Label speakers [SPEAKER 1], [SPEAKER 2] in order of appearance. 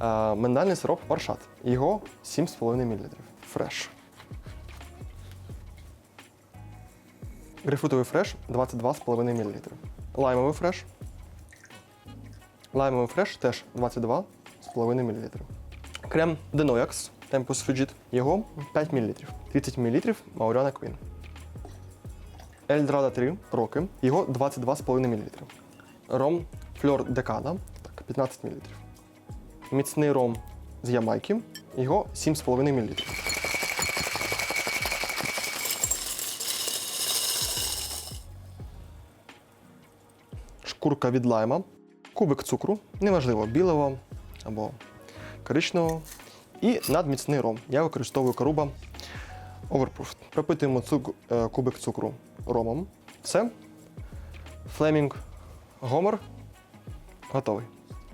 [SPEAKER 1] Е, Миндальний сироп Паршат. Його 7,5 мл. Фреш. Грейпфрутовий фреш 22,5 мл. Лаймовий фреш. Лаймовий фреш теж 22,5 мл. Крем Denoyax Tempus Fugit. Його 5 мл. 30 мл Mauriana Queen. Ельдрада 3 роки. Його 22,5 мл. Ром Фльор Декада так, 15 мл. Міцний ром з Ямайки. Його 7,5 мл. Шкурка від лайма. Кубик цукру, неважливо, білого або коричневого. І надміцний ром. Я використовую коруба Overproof. Пропитуємо цук, е, кубик цукру ромом. Все. Флемінг Гомер готовий.